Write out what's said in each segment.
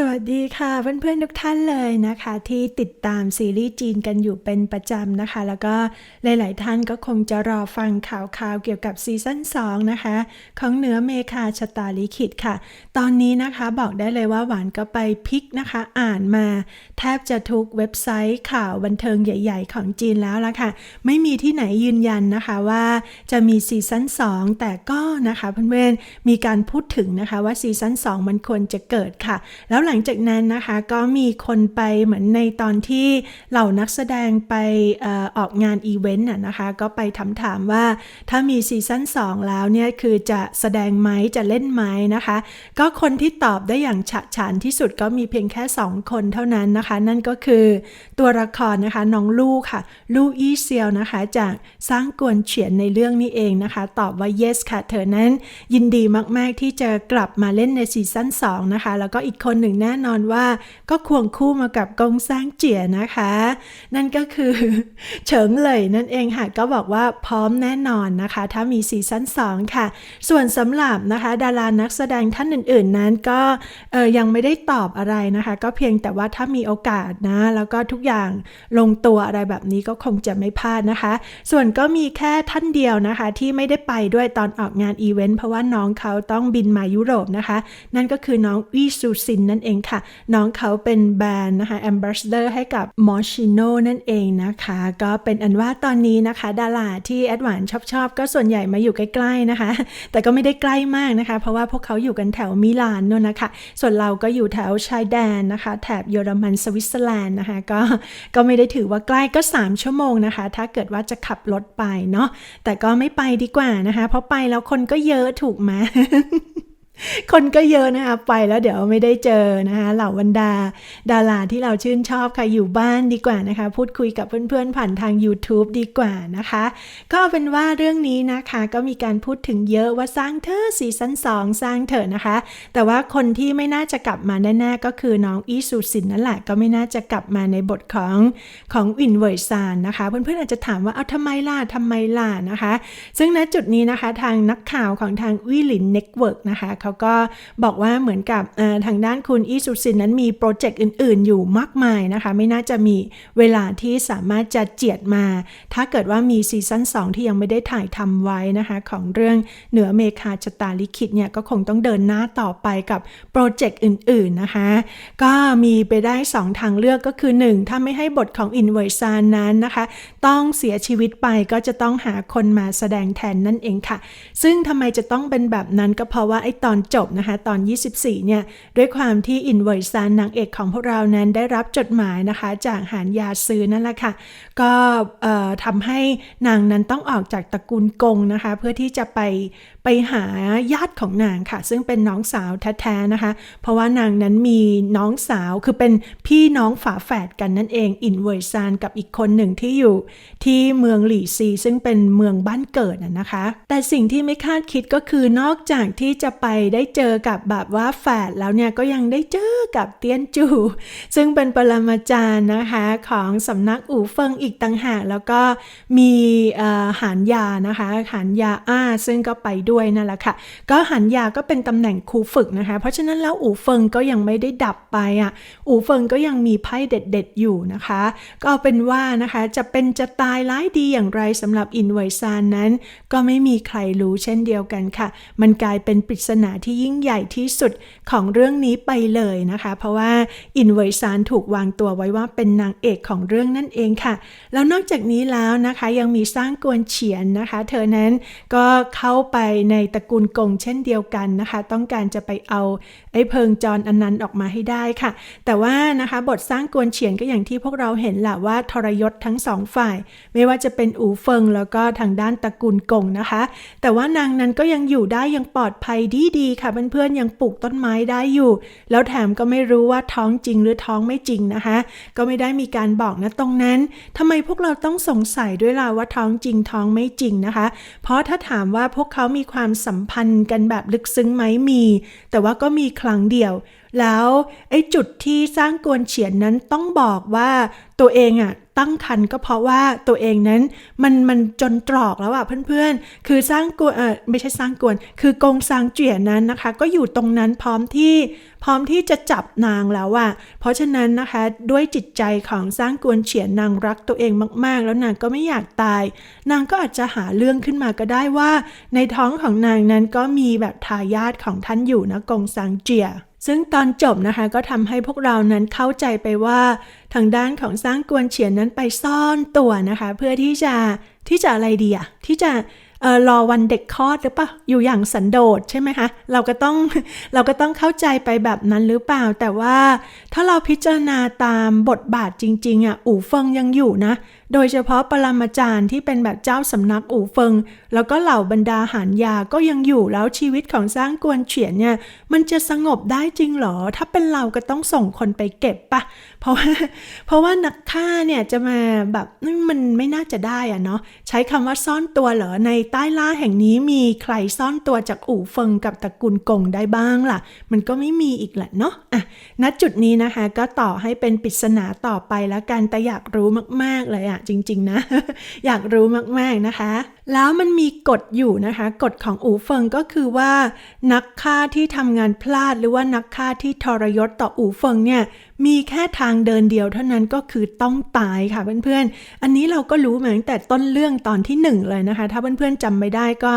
สวัสดีค่ะเพื่อนๆทุกท่านเลยนะคะ ที่ติดตามซีรีส์จีนกันอยู่เป็นประจำนะคะ แล้วก็หลาย ๆ ท่านก็คงจะรอฟังข่าวๆเกี่ยวกับซีซั่น2นะคะ ของเหนือเมคาชะตาลิขิตค่ะ ตอนนี้นะคะบอกได้เลยว่าหวานก็ไปพลิกนะคะ อ่านมา แทบจะทุกเว็บไซต์ข่าวบันเทิงใหญ่ ๆ ของจีนแล้วละค่ะ ไม่มีที่ไหนยืนยันนะคะว่าจะมีซีซั่น2แต่ก็นะคะเพื่อนๆมีการพูดถึงนะคะว่าซีซั่น2มันควรจะเกิดค่ะ แล้วหลังจากนั้นนะคะก็มีคนไปเหมือนในตอนที่เหล่านักแสดงไปออกงานอีเวนต์น่ะนะคะ ก็ไปถามถามว่าถ้ามีซีซั่น2 แล้วเนี่ย คือจะแสดงไหมจะเล่นไหมนะคะ ก็คนที่ตอบได้อย่างฉะฉานที่สุดก็มีเพียงแค่ 2 คนเท่านั้นนะคะ นั่นก็คือตัวละครนะคะน้องลู่ค่ะ ลูอี้เซียวนะคะ จากสร้างกวนเฉียนในเรื่องนี้เองนะคะ ตอบว่า yes ค่ะ เธอนั้นยินดีมาก ๆ ที่จะกลับมาเล่นในซีซั่น2นะคะแล้วก็อีกคนหนึ่งแน่นอนว่าก็ควงคู่มากับกงสร้างเจียนะคะ นั่นก็คือเฉิงเลยนั่นเองค่ะ ก็บอกว่าพร้อมแน่นอนนะคะ ถ้ามีซีซั่น2 ค่ะ ส่วนสำหรับนะคะ ดารานักแสดงท่านอื่น ๆ นั้นก็เออยังไม่ได้ตอบอะไรนะคะ ก็เพียงแต่ว่าถ้ามีโอกาสนะ แล้วก็ทุกอย่างลงตัวอะไรแบบนี้ก็คงจะไม่พลาดนะคะ ส่วนก็มีแค่ท่านเดียวนะคะ ที่ไม่ได้ไปด้วยตอนออกงานอีเวนต์เพราะว่าน้องเขาต้องบินมายุโรปนะคะ นั่นก็คือน้องวีซูซินนั่นเองค่ะ น้องเขาเป็นแบรนด์นะคะ a m b a s s a d o r ให้กับ m o s h i n o นั่นเองนะคะ ก็เป็นอันว่าตอนนี้นะคะ ดาราที่แอดวานชอบๆก็ส่วนใหญ่มาอยู่ใกล้ๆนะคะ แต่ก็ไม่ได้ใกล้มากนะคะ เพราะว่าพวกเขาอยู่กันแถวมิลานนู่นนะคะ ส่วนเราก็อยู่แถวชายแดนนะคะ แถบเยอรมันสวิตเซอร์แลนด์นะคะ ก็ก็ไม่ได้ถือว่าใกล้ก็ 3 ชั่วโมงนะคะ ถ้าเกิดว่าจะขับรถไปเนาะแต่ก็ไม่ไปดีกว่านะคะ เพราะไปแล้วคนก็เยอะถูกไหม คนก็เยอะนะคะไปแล้วเดี๋ยวไม่ได้เจอนะคะเหล่าบรรดา ดาราที่เราชื่นชอบค่ะอยู่บ้านดีกว่านะคะ พูดคุยกับเพื่อนๆ ผ่านทาง YouTube ดีกว่านะคะ ก็เป็นว่าเรื่องนี้นะคะก็มีการพูดถึงเยอะว่าสร้างเธอซีซั่น2 สร้างเถอะนะคะ แต่ว่าคนที่ไม่น่าจะกลับมาแน่ๆก็คือน้องอีซูซินนั่นแหละก็ไม่น่าจะกลับมาในบทของของวินเวอร์ซานนะคะ เพื่อนๆอาจจะถามว่าเอาทำไมล่ะทำไมล่ะนะคะ ซึ่งณจุดนี้นะคะทางนักข่าวของทางวิลินเน็ตเวิร์กนะคะเขาก็บอกว่าเหมือนกับทางด้านคุณอีซูซินนั้นมีโปรเจกต์อื่น ๆ อยู่มากมายนะคะ ไม่น่าจะมีเวลาที่สามารถจะเจียดมา ถ้าเกิดว่ามีซีซั่น2 ที่ยังไม่ได้ถ่ายทำไว้นะคะ ของเรื่องเหนือเมคาชะตาลิขิตเนี่ยก็คงต้องเดินหน้าต่อไปกับโปรเจกต์อื่น ๆ นะคะ ก็มีไปได้ 2 ทางเลือกก็คือ 1 ถ้าไม่ให้บทของอินเวอร์ซานนั้นนะคะ ต้องเสียชีวิตไปก็จะต้องหาคนมาแสดงแทนนั่นเองค่ะ ซึ่งทำไมจะต้องเป็นแบบนั้นก็เพราะว่าไอ้ตอนจบนะคะ ตอน 24 เนี่ย ด้วยความที่อินเวอร์ซานนางเอกของพวกเรานั้นได้รับจดหมายนะคะ จากหานยาซื้อนั่นแหละค่ะ ก็ทำให้นางนั้นต้องออกจากตระกูลกงนะคะ เพื่อที่จะไป ไปหาญาติของนางค่ะ ซึ่งเป็นน้องสาวแท้ๆนะคะ เพราะว่านางนั้นมีน้องสาวคือเป็นพี่น้องฝาแฝดกันนั่นเองอินเวอร์ซานกับอีกคนหนึ่งที่อยู่ ที่เมืองหลี่ซี ซึ่งเป็นเมืองบ้านเกิดนะคะ แต่สิ่งที่ไม่คาดคิดก็คือนอกจากที่จะไปได้เจอกับแบบว่าแฝดแล้วเนี่ยก็ยังได้เจอกับเตียนจู ซึ่งเป็นปรมาจารย์นะคะของสำนักอู่เฟิงอีกต่างหากแล้วก็มีหานยานะคะหานยาอ้าซึ่งก็ไปด้วยนั่นแหละค่ะ ก็หันยาก็เป็นตำแหน่งครูฝึกนะคะ เพราะฉะนั้นแล้วอู่เฟิงก็ยังไม่ได้ดับไปอะ อู่เฟิงก็ยังมีไพ่เด็ด ๆ อยู่นะคะ ก็เอาเป็นว่านะคะจะเป็นจะตายร้ายดีอย่างไรสำหรับอินไวซานนั้น ก็ไม่มีใครรู้เช่นเดียวกันค่ะ มันกลายเป็นปริศนาที่ยิ่งใหญ่ที่สุดของเรื่องนี้ไปเลยนะคะ เพราะว่าอินไวซานถูกวางตัวไว้ว่าเป็นนางเอกของเรื่องนั่นเองค่ะ แล้วนอกจากนี้แล้วนะคะยังมีสร้างกวนเฉียนนะคะ เธอนั้นก็เข้าไปในตระกูลกงเช่นเดียวกันนะคะ ต้องการจะไปเอา ไอ้เพิงจรอันนั้นออกมาให้ได้ค่ะ แต่ว่านะคะบทสร้างกวนเฉียนก็อย่างที่พวกเราเห็นแหละว่าทรยศทั้งสองฝ่าย ไม่ว่าจะเป็นอูเฟิงแล้วก็ทางด้านตระกูลกงนะคะ แต่ว่านางนั้นก็ยังอยู่ได้ยังปลอดภัยดีๆค่ะเพื่อนๆยังปลูกต้นไม้ได้อยู่ แล้วแถมก็ไม่รู้ว่าท้องจริงหรือท้องไม่จริงนะคะ ก็ไม่ได้มีการบอกนะตรงนั้นทำไมพวกเราต้องสงสัยด้วยล่ะว่าท้องจริงท้องไม่จริงนะคะ เพราะถ้าถามว่าพวกเขามีความสัมพันธ์กันแบบลึกซึ้งไหมมี แต่ว่าก็มีครั้งเดียว แล้วไอ้จุดที่สร้างกวนเฉียนนั้นต้องบอกว่าตัวเองอะตั้งครรภ์ก็เพราะว่าตัวเองนั้นมันมันจนตรอกแล้วอะเพื่อนๆ คือสร้างกวนเออไม่ใช่สร้างกวน คือกงซางเจียนั้นนะคะ ก็อยู่ตรงนั้นพร้อมที่พร้อมที่จะจับนางแล้วอะเพราะฉะนั้นนะคะด้วยจิตใจของสร้างกวนเฉียนนางรักตัวเองมากๆ แล้วนางก็ไม่อยากตาย นางก็อาจจะหาเรื่องขึ้นมาก็ได้ว่า ในท้องของนางนั้นก็มีแบบทายาทของท่านอยู่นะกงซางเจีย ซึ่งตอนจบนะคะก็ทำให้พวกเรานั้นเข้าใจไปว่า ทางด้านของสร้างกวนเฉียนนั้นไปซ่อนตัวนะคะ เพื่อที่จะที่จะอะไรดีอะที่จะ รอวันเด็กคลอดหรือเปล่าอยู่อย่างสันโดษใช่ไหมคะเราก็ต้องเราก็ต้องเข้าใจไปแบบนั้นหรือเปล่า แต่ว่าถ้าเราพิจารณาตามบทบาทจริงๆอะอู่เฟิงยังอยู่นะ โดยเฉพาะปรมาจารย์ที่เป็นแบบเจ้าสำนักอู่เฟิง แล้วก็เหล่าบรรดาหารยาก็ยังอยู่แล้วชีวิตของสร้างกวนเฉียนเนี่ยมันจะสงบได้จริงหรอ ถ้าเป็นเราก็ต้องส่งคนไปเก็บปะเพราะว่าเพราะว่านักฆ่าเนี่ยจะมาแบบมันไม่น่าจะได้อะเนาะใช้คำว่าซ่อนตัวเหรอในใต้ล่าแห่งนี้มีใครซ่อนตัวจากอู่เฟิงกับตระกูลกงได้บ้างล่ะ มันก็ไม่มีอีกแหละเนาะอะณจุดนี้นะคะก็ต่อให้เป็นปริศนาต่อไปแล้วกันแต่อยากรู้มากๆเลยอะจริง ๆ นะ อยากรู้มากๆนะคะ แล้วมันมีกฎอยู่นะคะ กฎของอู่เฟิงก็คือว่า นักฆ่าที่ทำงานพลาดหรือว่านักฆ่าที่ทรยศต่ออู่เฟิงเนี่ย มีแค่ทางเดินเดียวเท่านั้นก็คือต้องตายค่ะเพื่อนๆ อันนี้เราก็รู้มาตั้งแต่ต้นเรื่องตอนที่ 1 เลยนะคะ ถ้าเพื่อนๆจำไม่ได้ก็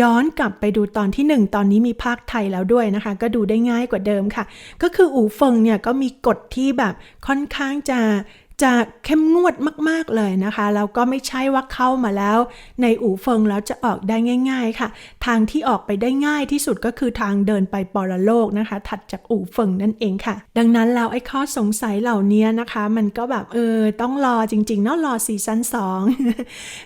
ย้อนกลับไปดูตอนที่ 1 ตอนนี้มีภาคไทยแล้วด้วยนะคะ ก็ดูได้ง่ายกว่าเดิมค่ะ ก็คืออู่เฟิงเนี่ยก็มีกฎที่แบบค่อนข้างจะ จะเข้มงวดมากๆเลยนะคะ แล้วก็ไม่ใช่ว่าเข้ามาแล้ว ในอู่เฟิงแล้วจะออกได้ง่าย ๆ ค่ะ ทางที่ออกไปได้ง่ายที่สุดก็คือทางเดินไปปรโลกนะคะ ถัดจากอู่เฟิงนั่นเองค่ะ ดังนั้นแล้วไอ้ข้อสงสัยเหล่านี้นะคะ มันก็แบบเออต้องรอจริงๆเนาะรอซีซั่นสอง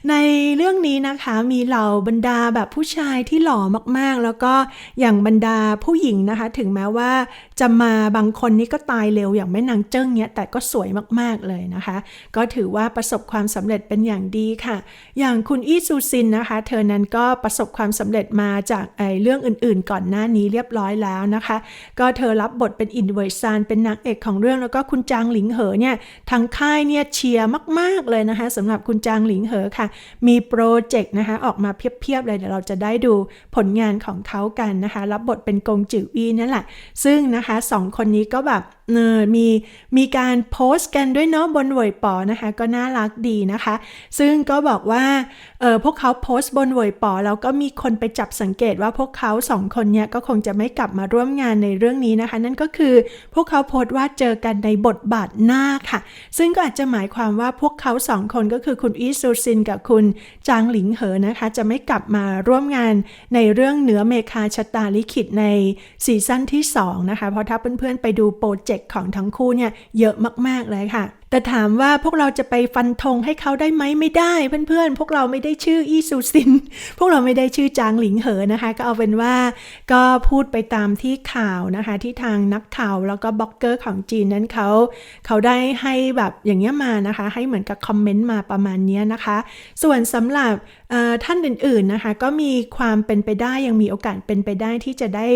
ในเรื่องนี้นะคะมีเหล่าบรรดาแบบผู้ชายที่หล่อมากๆ แล้วก็อย่างบรรดาผู้หญิงนะคะ ถึงแม้ว่าจะมาบางคนนี่ก็ตายเร็วอย่างแม่นางเจิ้งเนี่ยแต่ก็สวยมากๆเลยนะคะ ก็ถือว่าประสบความสำเร็จเป็นอย่างดีค่ะ อย่างคุณอี้ซูซินนะคะ เธอนั้นก็ประสบความสำเร็จมาจากไอ้เรื่องอื่นๆ ก่อนหน้านี้เรียบร้อยแล้วนะคะ ก็เธอรับบทเป็นอินเวอร์ซานเป็นนางเอกของเรื่องแล้วก็คุณจางหลิงเหอเนี่ยทางค่ายเนี่ยเชียร์มากๆเลยนะคะสำหรับคุณจางหลิงเหอค่ะ มีโปรเจกต์นะคะ ออกมาเพียบๆเลยเดี๋ยวเราจะได้ดูผลงานของเขากันนะคะ รับบทเป็นกงจือวีนั่นแหละ ซึ่งนะคะสองคนนี้ก็แบบเออมีมีการโพสต์กันด้วยเนาะบนเวยปอนะคะก็น่ารักดีนะคะ ซึ่งก็บอกว่าเออพวกเขาโพสต์บนเวยปอแล้วก็มีคนไปจับสังเกตว่าพวกเขาสองคนเนี่ยก็คงจะไม่กลับมาร่วมงานในเรื่องนี้นะคะ นั่นก็คือพวกเขาโพสต์ว่าเจอกันในบทบาทหน้าค่ะ ซึ่งก็อาจจะหมายความว่าพวกเขาสองคนก็คือคุณอีซูซินกับคุณจางหลิงเหอนะคะ จะไม่กลับมาร่วมงานในเรื่องเหนือเมคาชะตาลิขิตในซีซั่นที่2นะคะเพราะถ้าเพื่อนๆไปดูโปรเจกต์ของทั้งคู่เนี่ยเยอะมากๆเลยค่ะ แต่ถามว่าพวกเราจะไปฟันธงให้เขาได้ไหมไม่ได้ เพื่อนๆ พวกเราไม่ได้ชื่ออีซูซิน พวกเราไม่ได้ชื่อจางหลิงเหอนะคะ ก็เอาเป็นว่าก็พูดไปตามที่ข่าวนะคะ ที่ทางนักข่าวแล้วก็บล็อกเกอร์ของจีนนั้นเขาเขาได้ให้แบบอย่างเงี้ยมานะคะ ให้เหมือนกับคอมเมนต์มาประมาณนี้นะคะ ส่วนสำหรับท่านอื่นๆนะคะก็มีความเป็นไปได้ยังมีโอกาสเป็นไปได้ที่จะได้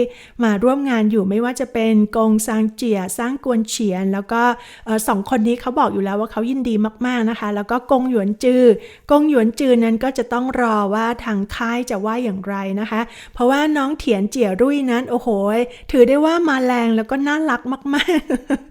มาร่วมงานอยู่ไม่ว่าจะเป็นกงซางเจียสร้างกวนเฉียน แล้วก็สองคนนี้เขาบอกอยู่แล้วว่าเขายินดีมากๆนะคะ แล้วก็กงหยวนจือกงหยวนจือนั้นก็จะต้องรอว่าทางค่ายจะว่าอย่างไรนะคะ เพราะว่าน้องเถียนเจียรุ่ยนั้นโอ้โหถือได้ว่ามาแรงแล้วก็น่ารักมาก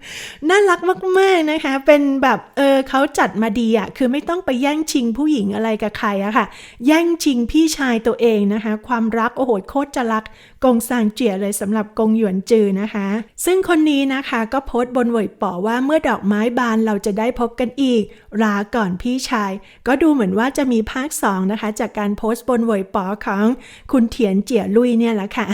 ๆ น่ารักมากๆนะคะเป็นแบบเออเขาจัดมาดีอะคือไม่ต้องไปแย่งชิงผู้หญิงอะไรกับใครอะค่ะ แย่งชิงพี่ชายตัวเองนะคะ ความรักโอ้โหโคตรจะรักกงซางเจียเลยสำหรับกงหยวนจือนะคะ ซึ่งคนนี้นะคะก็โพสต์บนเวยป๋อว่าเมื่อดอกไม้บานเราจะได้พบกันอีกลาก่อนพี่ชาย ก็ดูเหมือนว่าจะมีภาค2นะคะจากการโพสต์บนเวยป๋อของคุณเถียนเจียลุยเนี่ยแหละค่ะ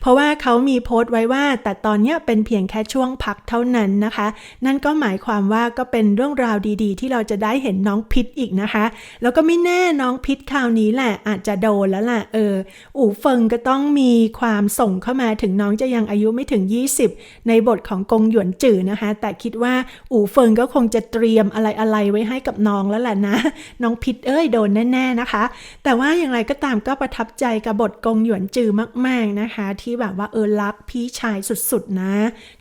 เพราะว่าเขามีโพสต์ไว้ว่า แต่ตอนนี้เป็นเพียงแค่ช่วงพักเท่านั้นนะคะ นั่นก็หมายความว่าก็เป็นเรื่องราวดีๆ ที่เราจะได้เห็นน้องพิษอีกนะคะ แล้วก็ไม่แน่น้องพิษค่ะาวนี้แหละอาจจะโดนแล้วล่ะเออ อู่เฟิงก็ต้องมีความส่งเข้ามาถึงน้องจะยังอายุไม่ถึง 20 ในบทของกงหยวนจื่อนะคะ แต่คิดว่าอู่เฟิงก็คงจะเตรียมอะไรอะไรไว้ให้กับน้องแล้วแหละนะ น้องพิษเอ้ยโดนแน่ๆนะคะ แต่ว่าอย่างไรก็ตามก็ประทับใจกับบทกงหยวนจื่อมาก ๆนะคะ ที่แบบว่าเออรักพี่ชายสุดๆนะ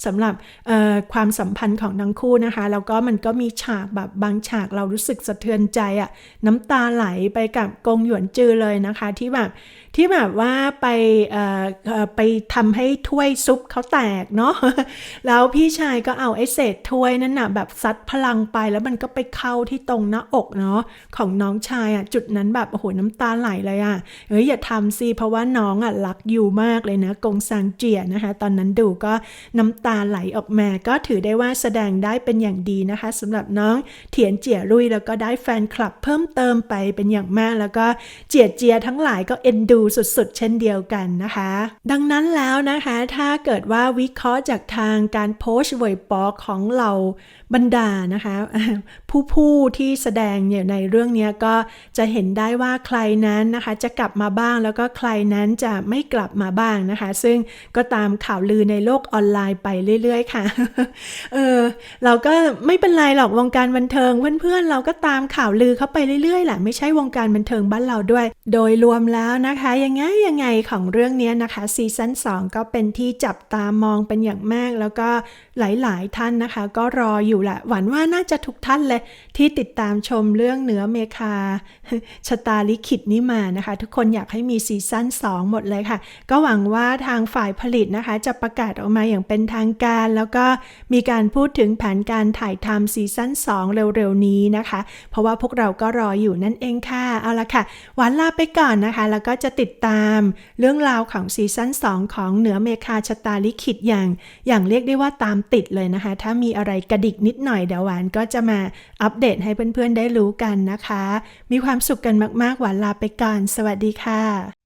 สำหรับออความสัมพันธ์ของทั้งคู่นะคะ แล้วก็มันก็มีฉากแบบบางฉากเรารู้สึกสะเทือนใจอะน้ำตาไหลไปกับกงหยวนจือเลยนะคะ ที่แบบที่แบบว่าไปไปทำให้ถ้วยซุปเขาแตกเนาะแล้วพี่ชายก็เอาไอ้เศษถ้วยนั่นน่ะแบบซัดพลังไปแล้วมันก็ไปเข้าที่ตรงหน้าอกเนาะของน้องชายอะจุดนั้นแบบโอ้โหน้ำตาไหลเลยอะเอ้ยอย่าทำสิเพราะว่าน้องอะรักอยู่มากเลยนะกงซางเจียนะคะ ตอนนั้นดูก็น้ำตาไหลออกมาก็ถือได้ว่าแสดงได้เป็นอย่างดีนะคะสำหรับน้องเถียนเจียรุ่ยแล้วก็ได้แฟนคลับเพิ่มเติมไปเป็นอย่างมากแล้วก็เจียเจียทั้งหลายก็เอ็นดูสุดๆ เช่นเดียวกันนะคะ ดังนั้นแล้วนะคะ ถ้าเกิดว่าวิเคราะห์จากทางการโพสต์เวยปอของเราบรรดานะคะ ผู้ผู้ที่แสดงเนี่ยในเรื่องนี้ก็จะเห็นได้ว่าใครนั้นนะคะ จะกลับมาบ้างแล้วก็ใครนั้นจะไม่กลับมาบ้างนะคะ ซึ่งก็ตามข่าวลือในโลกออนไลน์ไปเรื่อย ๆ ค่ะเออเราก็ไม่เป็นไรหรอกวงการบันเทิงเพื่อนๆ เราก็ตามข่าวลือเข้าไปเรื่อยๆแหละไม่ใช่วงการบันเทิงบ้านเราด้วย โดยรวมแล้วนะคะ ยังไงยังไงของเรื่องนี้นะคะซีซั่น2 ก็เป็นที่จับตามองเป็นอย่างมาก แล้วก็หลายๆท่านนะคะ ก็รออยู่แหละหวังว่าน่าจะทุกท่านเลย ที่ติดตามชมเรื่องเหนือเมคาชะตาลิขิตนี้มานะคะ ทุกคนอยากให้มีซีซั่น2 หมดเลยค่ะ ก็หวังว่าทางฝ่ายผลิตนะคะ จะประกาศออกมาอย่างเป็นทางการ แล้วก็มีการพูดถึงแผนการถ่ายทำซีซั่น2 เร็วๆนี้นะคะ เพราะว่าพวกเราก็รออยู่นั่นเองค่ะเอาละค่ะ หวานลาไปก่อนนะคะ แล้วก็จะติดตามเรื่องราวของซีซั่น2 ของเหนือเมคาชะตาลิขิตอย่าง อย่างเรียกได้ว่าตามติดเลยนะคะ ถ้ามีอะไรกระดิกนิดหน่อยเดี๋ยวหวานก็จะมาอัปเดตให้เพื่อนๆได้รู้กันนะคะ มีความสุขกันมากๆ หวานลาไปก่อน สวัสดีค่ะ